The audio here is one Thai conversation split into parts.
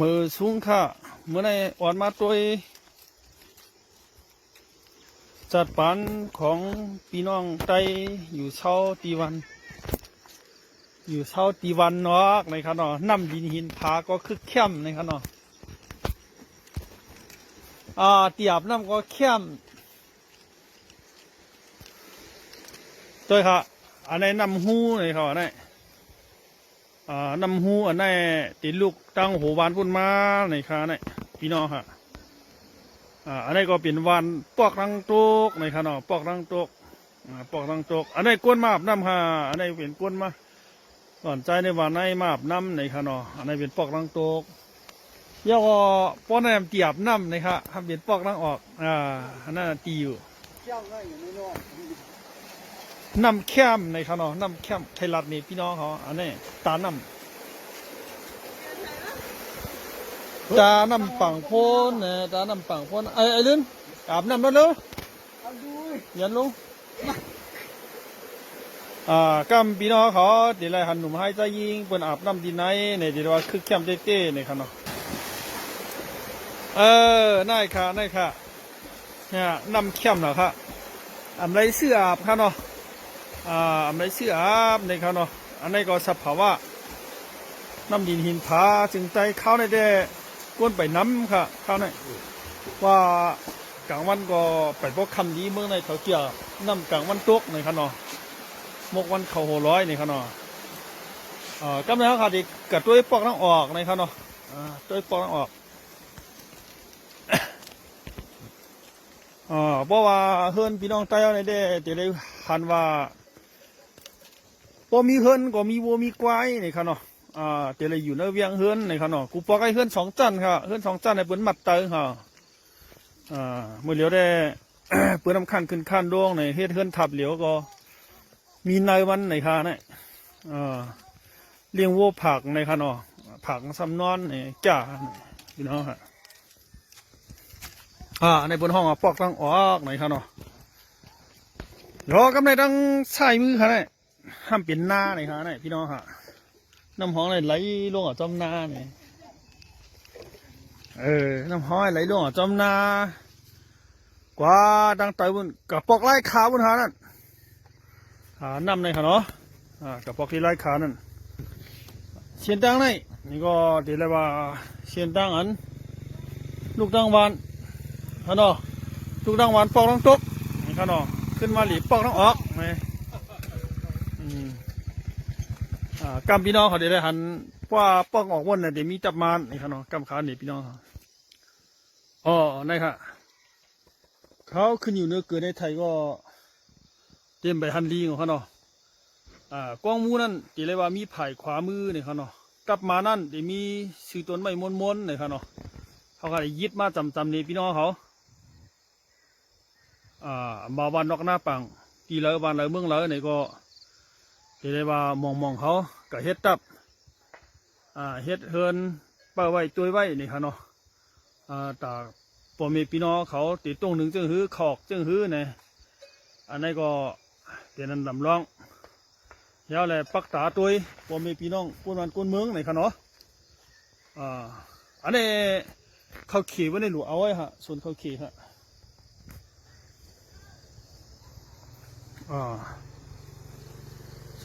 มือสูงค่ะเมื่อในอ่อนมาตัวจัดปันของพี่น้องไตอยู่เช้าตีวัน อยู่เช้าตีวันนาะในครับเนาะน้ำดินหินผาก็คึกเข้มในครับเนาะอ่าเตียบน้ำก็เข้มตัวค่ะอันนี้น้ำหูในครับอันนี้ อ่าน้ำหูอันนี้ติดลูกตั้งหัววานพุ่นมาในคาในพี่น้องค่ะอ่าอันนี้ก็เป็นวานปอกรังตกในคาเนาะปอกรังตกอ่าปอกรังตกอันนี้ก้นมาบน้ำค่ะอันนี้เป็นก้นมาก่อนใจในวานในมาบน้ำในคาเนาะอันนี้เป็นปอกรังตกเยาก็ป้อนน้ำเตียบน้ำในค่ะทำเป็นปอกรังออกอ่าอันนั้นตีอยู่เจ้าง่ายอย่างน้อ น้ำแค้มในเขาเนาะน้ำแค้มไทยรัฐนี่พี่น้องเขาอันนี้ตาน้ำตาน้ำปังโพนเนี่ยตาน้ำปังโพนไอ้ไอ้ลื่นอาบน้ำแล้วเนาะๆเยันลงอ่ากำพี่น้องเขาเดี๋ยวไรหันหนุ่มให้ใจยิงเปินอาบน้ำดีไหนเนี่ยเดี๋ยวว่าคือแค้มเต้ๆเนี่ยเขาเนาะเออนายค่ะนายค่ะเนี่ยน้ำแค้มเหรอคะอำไรเสื้ออาบค่ะเนาะ อ่าไม่เชื่อครับในเขาเนาะอันนี้ก็สภาวะน้ำดินหินผาจึงใจเข้าในได้ก้นไปน้ำค่ะเข้าในว่ากลางวันก็ไปพวกคำนี้เมื่อในเขาเกี่ยน้ำกลางวันตกในเขาเนาะมกวันเขาหัวร้อยในเขาเนาะอ่ากำลังเขาขาดอีกกับตัวปอกน้ำออกในเขาเนาะอ่าตัวปอกน้ำออกอ่าเพราะว่าเฮือนพี่น้องใต้ในเด้จะได้หันว่า พอมีเฮือนก็มีวัวมีควายนี่ครับเนาะอ่าจะได้อยู่ในเวียงเฮือนนี่ครับเนาะกูปอกไอ้เฮือนสองจันค่ะเฮือนสองจันในเปิ้นมัดเตยค่ะอ่าเมื่อเหลียวได้เปิ้นนำคันขึ้นคันดวงในเฮ็ดเฮือนทับเหลียวก็ มีนายวันในค่ะเนี่ยอ่าเลี้ยงวัวผักในค่ะเนาะผักซ้ำนอนนี่จ้าพี่น้องค่ะอ่าในบนห้องอะปอกตั้งออกไหนครับเนาะรอกำในตั้งใส่มือค่ะเนี่ย ห้ามเปลี่ยนหน้าไหนครับเนี่ยพี่น้องค่ะน้ำหองไหลไหลลงอะจอมหน้าเนี่ยเออ น้ำหองไหลลงอะจอมหน้ากว่าดังไตบนกับปอกไล่ขาบนหานั่นหาน้ำในค่ะเนาะอ่ากับปอกที่ไล่ขานั่นเชียนตั้งในนี่ก็เดี๋ยวเรียว่าเชียนตั้งอัน ลูกตั้งวานขนอทุกดังวานปอกดังตกนี่ขนอขึ้นมาหลีปอกดังออกไงอืม อ่ากำพี่น้องเขาเดี๋ยวได้หันว่าป้อกออกวนเนี่ยเดี๋ยวมีจับมานนี่ขนอกำขาหนีพี่น้องอ๋อนี่ค่ะเขาขึ้นอยู่เนื้อเกินในไทยก็เตรียมไปหันลีของเขาเนาะอ่ากล้องมูนั่นเดี๋ยวเลยว่ามีไผ่ขวามือนี่เขาเนาะกลับมานั่นเดี๋ยวมีสื่อต้นไม้มนๆนี่เขาเนาะเขาก็ได้ยึดมาจำจำนี่พี่น้องเขาอ่าบาวันนอกหน้าปังตีเลยวันเลยเมืองเลยนี่ก็ ได้ว่ามองมองเขาก็เฮ็ดตับอ่าเฮ็ดเฮินเป้าไว้ตัวไว้นี่ครับเนาะอ่าตาปอมีพี่น้องเขาติดตรงหนึ่งจึงหื้อขอกจึงหื้อเนี่ยอันนี้ก็เป็นนันลำลองยาวแหละปักตาตัวปอมีพี่น้องกุนวันกุนเมืองนี่ครับเนาะอ่าอันนี้เขาขี่ไว้ในหลูเอาไว้ฮะส่วนเขาขี่ฮะอ่า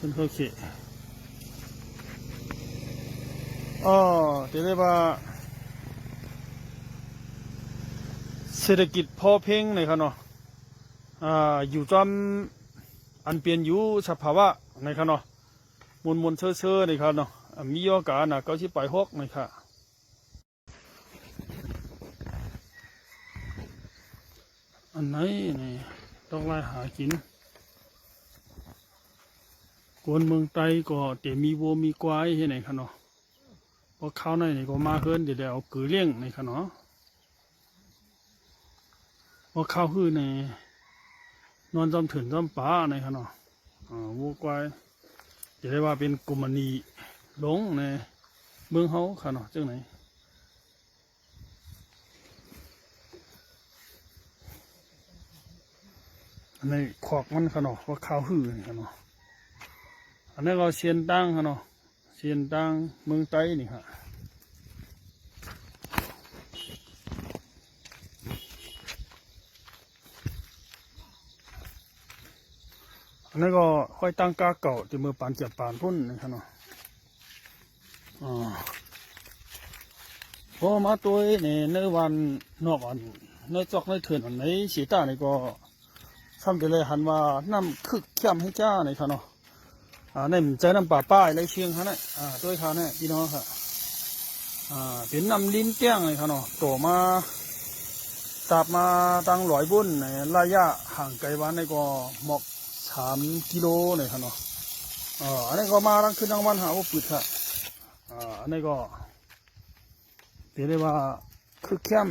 ส่วนเขาขี่อ๋อเดี๋ยวเรียกว่า เศรษฐกิจพอเพียงเลยครับเนาะอ่าอยู่จอมอันเปลี่ยนอยู่สภาวะในครับเนาะมวลมวลเชื่อเชื่อในครับเนาะมีโอกาสนะก็ชิไปหกในครับอันไหนนี่ต้องไล่หากิน คนเมืองไตก็เดี๋ยมีวัวมีควายให้ไหนคะเนาะพอเข้าวในนี่ก็มาเฮิรนเดี๋ยวเดี๋ยวเอากือเลี้ยงในคะเนาะพอเข้าวฮื้อในนอนจอมถึนจอมป่าในคะเนาะอ่าวัวควายจะได้ว่าเป็นกุมอันนีหลงในเมืองเฮาค่ะเนาะจังไหนอันขอกมันขนาดว่าข้าวหื้อนี่ขนาด อันนี้ก็เซียนตั้งฮะเนาะเซียนตั้งเมืองไต้นี่ฮะอันนี้ก็ค่อยตั้งกาเก่าที่มือปานเจ็บปานพุ่นนี่ฮะเนาะอ๋อพอมาตัวในี่ในวันนอกอันในจอกในเถื่อนอันไหนสีตาในก็ทำกันเลยหันว่าน้ำคึกเข้มให้จ้าในี่ค่ะเนาะ อ่าในมันใจน้ำป่าป้ายไรเชียงเขาเนี่ยอ่าด้วยเขาเนี่ยพี่น้องค่ะอ่าเป็นน้ำลิ้นเตี้ยงเลยครับเนาะโตมาตับมาตั้งหลอยบุญในระยะห่างไกลวันในก็หมอกสามกิโลเลยครับเนาะอ่าอันนี้ก็มาตั้งขึ้นทั้งวันหาว่าปิดค่ะอ่าอันนี้ก็เรียกได้ว่าคือเข้ม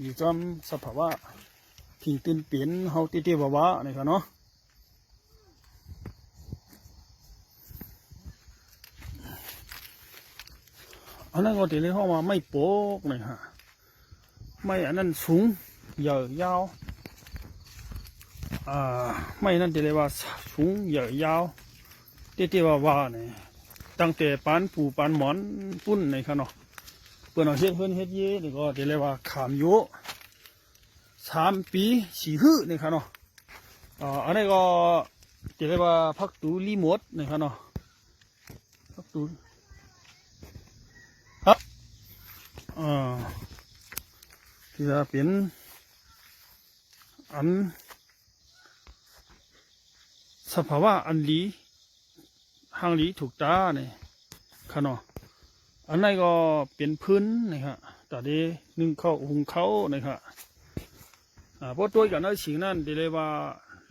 อยู่จอมสภาวะพิงตื่นเปลี่ยนเฮาติเตวาวะนี่ครับเนาะ อันนั้นก็เรียกได้ว่าไม่โป๊กเลยฮะไม่อันนั้นสูงใหญ่ยาวอ่าไม่นั่นจะเรียกว่าสูงใหญ่ยาวเตี้ยๆว่าว่าเนี่ยตั้งแต่ปานปูปานหมอนปุ้นในขเนาะเปิ้นเอาเฮ็ดเพิ่อนเฮ็ดเย่นี่ก็จะเรียกว่าขามโยสามปีสี่ฮื้อในขเนาะอ่าอันนี้ก็จะเรียกว่าพักตูรีโมทในขเนาะพักตู ครับอ่าที่จะเป็นอันสภาวะอันหลีหางหลีถูกตาเนี่ยขนออันนั้นก็เป็นพื้นนะครับแต่เดหนึ่งเข้าหุงเขานะครับอ่าเพราะตัวกันนั้นสิ่งนั้นเรียกว่า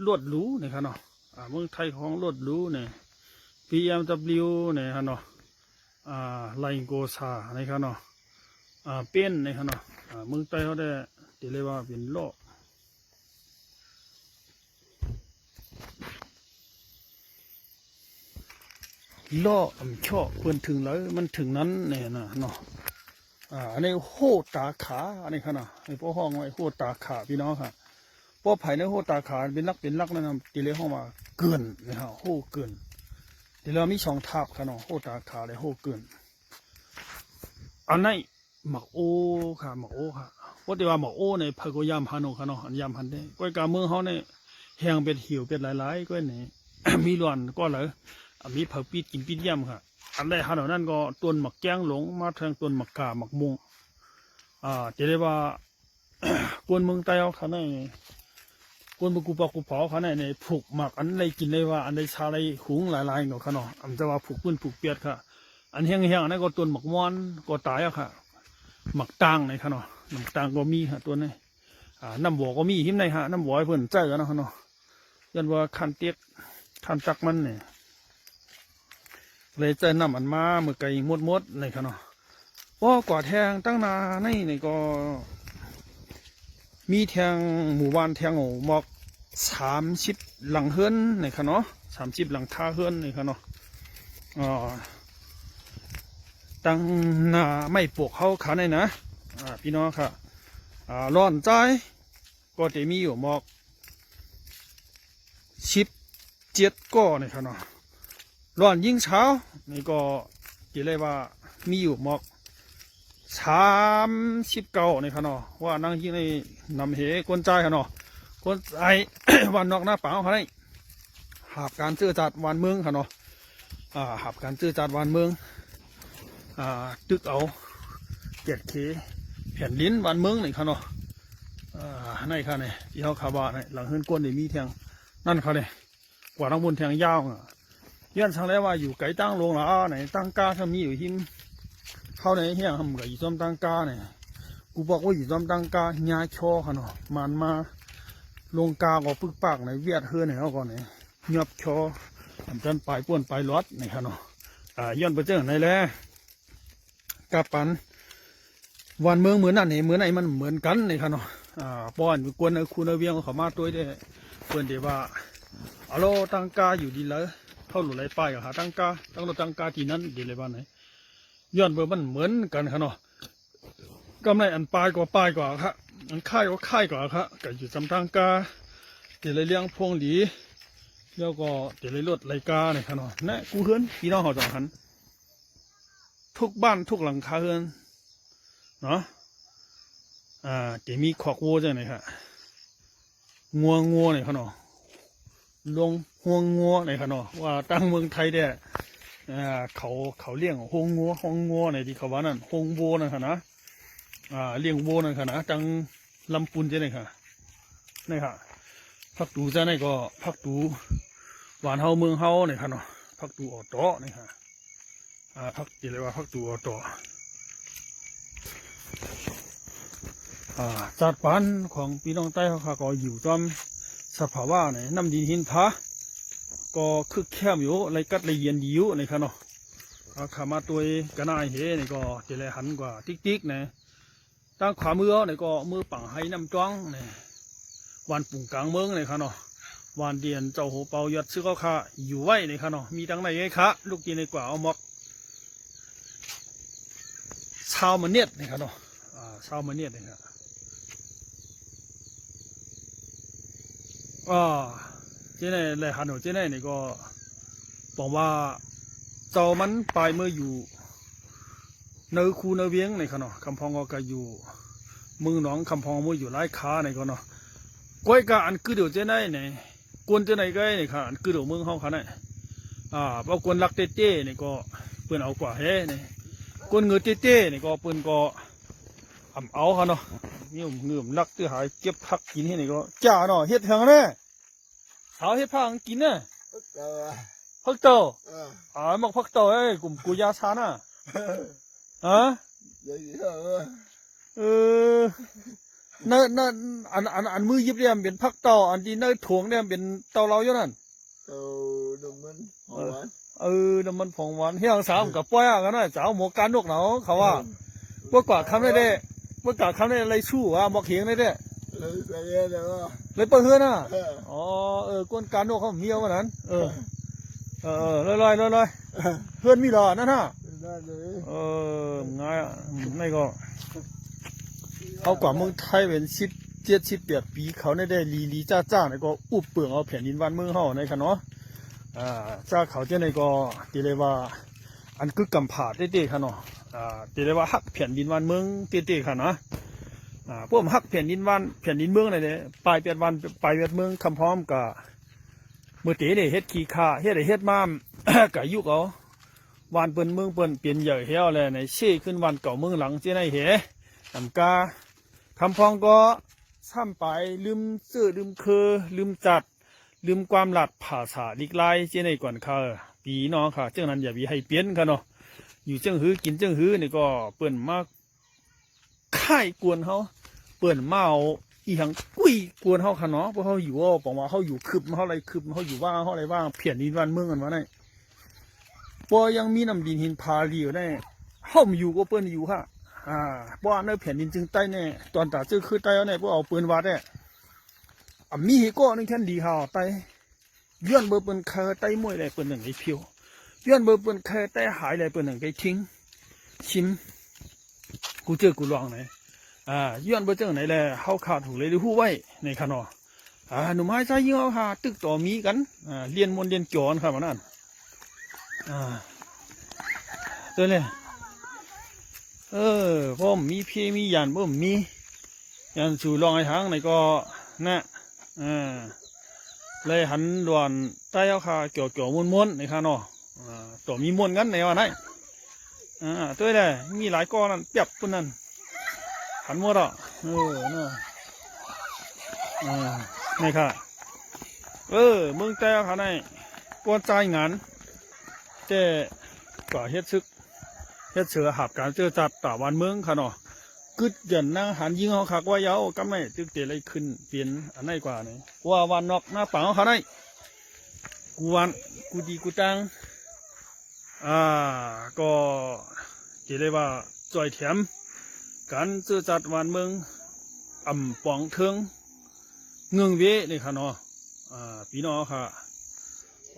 ลวดรูนะครับเนาะอ่าเมืองไทยของลวดรู้เนี่ย BMW เนี่ยครับเนาะ อ่าไลโกซานะครับเนาะอ่าเป็นนะครับเนาะอ่าเมืองไทยเขาได้เรียกว่าเป็นโลกล่ออำช่อเพื่อนถึงแล้วมันถึงนั้นเนี่ยนะเนาะอ่าอันนี้โหตาขาอันนี้ค่ะนะไอ้พวกห้องไอ้โหตาขาพี่น้องค่ะพวกไผ่ในโหตาขาเป็นลักเป็นลักนั่นนะตีเลยห้องมาเกินนะฮะโหเกิน ตีเรามีสองทับค่ะเนาะโหตาขาเลยโหเกินอันนี้หมักโอ้ค่ะหมักโอ้ค่ะเพราะแต่ว่าหมักโอ้ในพะโกยามฮันโนค่ะเนาะอันยามฮันได้ก้อยกาเมืองเขาเนี่ยแห้งเป็นหิวเป็นหลายๆก้อยเนี่ยมีหลอนก็เลยอันนี้เผาปีดกินปีดยี่ยมค่ะ อันแรกฮะเดี๋ยวนั่นก็ต้นหมักแก้งหลงมาทางต้นหมักกาหมักมุงอ่าจะได้ว่า กวนเมืองใต้เอาเขาใน กวนบกูปอกกูเผาเขาในในผูกหมักอันไรกินได้ว่า อันใดชาไรหุงหลายๆเนาะเขาเนาะอันจะว่าผูกปื้นผูกเปียดค่ะ อันแห้งๆนนั้นก็ต้นหมักม้อนก็ตายอะค่ะ หมักตางในขาเนาะหมักตางก็มีค่ะตัวนี้อ่าน้ำบัวก็มีหิมในฮะน้ำบัวให้เพิ่นใจกันเนาะเขาเนาะยันว่าคันเตียกคันจักมันเนี่ยเลยเจอนำอันมาเมื่อไก่มดมดๆในครับเนาะว่ากว่าแทงตั้งนาในนี่ก็ มีแทงหมู่บ้านแทงโอ้หมอกสามสิบหลังเฮือนในครับเนาะสามสิบหลังคาเฮือนในครับเนาะอ่าตั้งนาไม่ปลวกเขาขาในนะอ่าพี่น้องค่ะอ่าร้อนใจก็จะมีอยู่หมอกสิบเจ็ดก้อในครับเนาะร้อนยิ่งเช้านี่ก็จะเรียกว่ามีอยู่หมอก สามสิบเก้าในขนาะว่านั่งที่ในนำเหกวนใจขนาะกวนใจวันนอกหน้าเปล่าเขาได้หาบการเจือจัดวันเมืองขนาะอ่าหาบการเจือจัดวันเมืองอ่าตึกเอาเจ็ดเคแผ่นลิ้นวันเมืองในขนาะอ่าในค่ะเนี่ยที่เขาขาบาเนี่ยหลังเฮือนกวนเดี๋ยวมีแทงนั่นเขาเนี่ยกว่าทั้งบนแทงยาวอะย้อนทางแล้วว่าอยู่ไก่ตั้งลงละอ้าไหนตั้งกาถ้ามีอยู่หิม เข้าในเฮียทำกับอยู่ซ้อมตั้งกาเนี่ยกูบอกว่าอยู่ซ้อมตั้งกาญาชอขนาดมันมาลงกาก็ปึกปากในเวียดเฮือนเนี่ยเขาก่อนเนี่ยยอบชอทำจนปลายป้วนปลายรถในขนาดอ่าย้อนไปเจอในแล้วกาปันวันเมืองเหมือนนั่นเนี่เหมือนไหนมันเหมือนกันในขนาดอ่าป้อนกวนเอาคุณเอาเวียงเขามาตัวได้เพื่อนเดี๋ยวว่าอาโลตั้งกาอยู่ดีเลยเข้าหลุดไรป้ายกับหาตั้งกาตั้งรถตั้งกาที่นั้นดีเลยบ้านไหน ย้อนเบอร์มันเหมือนกันครับเนาะกำไรอันปลายกว่าปลายกว่าครับอันค่ายก็ค่ายกว่าครับก็อยู่จำตั้งกาดีเลยเลี้ยงพวงหลีแล้วก็ดีเลยรถไรกาเนี่ยครับเนาะนะกูเฮือนพี่น้องเขาจังหันทุกบ้านทุกหลังคาเฮือนเนาะอ่าเดี๋ยวมีขอกวัวจังไหนครับงัวงัวเนี่ยครับเนาะลงห่วงงัวในค่ะเนาะว่าตั้งเมืองไทยเนี่ย อ่าเขาเขาเลี้ยงห่วงงัวห่วงงัวในที่เขาว่านั่นห่วงโวนั่นค่ะนะอ่าเลี้ยงโวนั่นค่ะนะจังลำปุนเจ้นี่ค่ะนี่ค่ะพักดูเจ้านี่ก็พักดูหวานเฮาเมืองเฮาเนี่ยค่ะเนาะพักดูออตอนี่ค่ะอ่าพักจีเลยว่าพักดูออตออ่าจัดปันของพี่น้องใต้เขาค่ะก็อยู่ตามสภาวะเนี่ยน้ำดินหินพะ ก็คือแคบอยู่ไรกัดไรเย็นดีอยู่ในครับเนาะขามาตัวกระนายเฮนี่ก็จะเลยหันกว่าติ๊กติ๊กๆนี่ยตั้งขวามือเนี่ก็มือปังให้น้ำจ้องเนี่ยวันปุ่งกลางเมืองนี่ครับเนาะวันเดียนเจ้าโหเปายัดซื้อก็ค่ะอยู่ไว้ในครับเนาะมีตั้งไหนไอ้คะลูกจีนในกว่าเอาหมอกชาวมันเนียดนี่ครับเนาะชาวมันเนียดนี่ครับอ่า เจ้าไหนฮันโหเจ้าไหนนี่ก็บอกว่าเจ้ามันไปเมื่ออยู่เนื้อคูเนื้อเวียงในขนาะคำพองก็อยู่มือหนองคำพองมืออยู่ไร้ขาในก็เนาะก้อยกะอันคือเดี๋ยวเจ้าไหนนี่กวนเจ้าไหนก็นี่ค่ะอันคือเดี๋ยวมือห้องเขาเนี่ยอ่าเพรากวนลักเต้เต้นี่ก็เปื่อนเอากว่าเฮ้นี่กวนเงือเต้เต้นี่ก็เปื่อนก็อ่ำเอาค่ะเนาะนี่ผมเงื่อมลักตื้อหายเก็บผักกินให้นี่ก็จ้าเนาะเฮ็ดเพียงแน่ สาวเฮ็ดผักกินน่ะเออผักโตเอออ่ามักผักโตเอ้ยกลุ่มกูยาชาน่ะฮะอย่างนี้เออเออนั่นนั่นอันอันอันมือยิบเนี่ยมันเป็นผักโตอันที่เนื้อถ่วงเนี่ยมันเป็นเตาเราอยู่นั่นเอาดมมันหอมหวานเออน้ำมันผงหวานเฮียงสามกับป้อยอะกันน่ะเจ้าหมวกการนกเหนาเขาว่าพวกกว่าคำได้เด้พวกกว่าคำได้อะไรสู้อะหมอกเขียงได้เด้ เลยเรื่อยเลยว่าเลยเปิดเฮือน่ะอ๋อเออกวนการโนเขาเมียวกันนั้น เออเออลอยลอยลอยลอยเพื่อนมีหรอนั่นฮะเออง่ายอะไม่ก็เอากว่าเมืองไทยเป็นสิบเจ็ดสิบแปดปีเขาได้ได้ลีลีจ้าจ้าเนี่ยก็อุบเปลืองเอาแผ่นดินวันเมืองเฮาในค่ะเนาะอ่าจ้าเขาเจ้าในก็ตีเลยว่า อันคือกำผาดเต้ๆค่ะเนาะอ่าตีเลยว่าฮักแผ่นดินวันเมืองเต้ๆค่ะนาะ อ่าพวกมันฮักแผ่นดินวันแผ่นดินเมืองอะไรเนี่ยปลายเปียดวันปลายเปียดเมืองคำพร้อมกับเมื่อต๋เนี่ยเฮ็ดขี้ข้าเฮ็ดไอเฮ็ดม้ามกะยุกเอาวานเปิ้นเมืองเปิ้นเปลี่ยนใหญ่เฮียวเลยในเช่อขึ้นวันเก่าเมืองหลังเจ้าในเหนำกาคำพองก็ซ้ำไปลืมซื้อลืมเคอลืมจัด ลืมความหลัดภาษาลิกไลเจ้าในก่อนค่ะปีน้องค่ะเจ้านั้นอย่ามีให้เปลี่ยนค่ะเนาะอยู่เจ้งหื้อกินเจ้งหื้อนี่ก็เปิ้นมาก ค่ายกวนเขาเปิ้นมาเอาอีหังกุ้ยกวนเขาค่ะเนาะเพราะเขาอยู่ว่าบอกว่าเขาอยู่คึบเขาอะไรคึบเขาอยู่ว่าเขาอะไรว่าเพียนดินวันเมืองกันวะเนี่ยพอยังมีน้ำดินหินพาลีอยู่เนี่เขามอยู่ก็เปิ้นอยู่ค่ะอ่าเพราะในแผ่นดินจึงใต้เนี่ยตอนตาจื้อคือใต้เอาเนี่ยพวกเอาปืนวัดเนี่ยอะมีก็นึงแค่นดีเขาใต้ย้อนเบอร์เปิ้นเคยใต้มวยเลยเปิ้นหนึ่งไอ้เพียวย้อนเบอร์เปิ้นเคยใต้หายเลยเปิ้นหนึ่งไอ้ทิ้งชิม กูเจอกูลองไหนอ่าย้อนบอร์เจ้าไหนแหละเฮาขาดถูกเลยดูหู้ไว้ในขนออ่าหนุ่มไม้ใจยิงเอาหาตึกต่อมีกันอ่าเรียนมนเรียนจอนครับวันนั้นอ่าเจอเลยเออพ่อมมีพี่มียันพ่อมมียันสู่รองไอ้ทางไหนก็นะอ่าเลยหันด่วนใต้เอาคาเกี่ยวเกี่ยวม้วนมวนๆในขนออ่าต่อมีม้วนกันในวันไหน อ่าตัวเลยมีหลายก้อนนั่นเปียบปุ่นนั่นหันหมดอะเออเนาะอ่านี่ค่ะ เออมืองแต่ค่ะในกวนใจงานแต่ก็เฮ็ดซึกเฮ็ดเสือหับการเจอจัดตาวันเมืองค่ะเนาะกึดยันนางหันยิงเขาคักว่าเยาวกำไม่ตึกเตอะไรขึ้นเปลี่ยนอันไหนกว่านี่ว่าวันนอกหน้าปังเขาไหนกูวันกูดีกูตัง อ่าก็จะเรียกว่าจอยแถมการซื้อจัดวันเมืองอ่ำปองเทิงเงืองเวนี่ค่ะเนาะอ่าพี่น้องค่ะ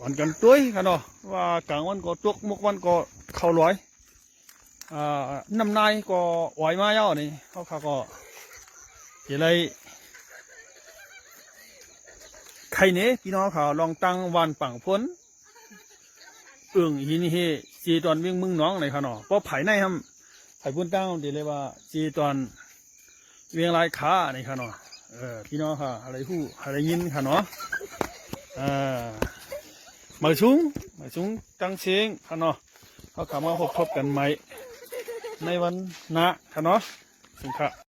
วันกันตุ้ยค่ะเนาะว่ากลางวันก็ตกมุกวันก็เข้าร้อยอ่าน้ำนายก็ไหวมาเย้านี่เขาค่ะก็จะเลยใครเนี้พี่น้องค่ะลองตั้งวันปังพ้น เอื่องหินเฮจีตอนวิ่งมึงน้องเลยค่ะเนาะเพราะไผ่ในครับไอ้พุ่นตั้งดีเลยว่าจีตอนเวียงลายขานี่ค่ะเนาะเออพี่น้องค่ะอะไรหู้อะไรยินค่ะเนาะอ่าหมายชุงหมายชุงจังเชียงค่ะเนาะเขากลับมาพบพบกันใหมในวันนะค่ะเนาะสิงค่ะ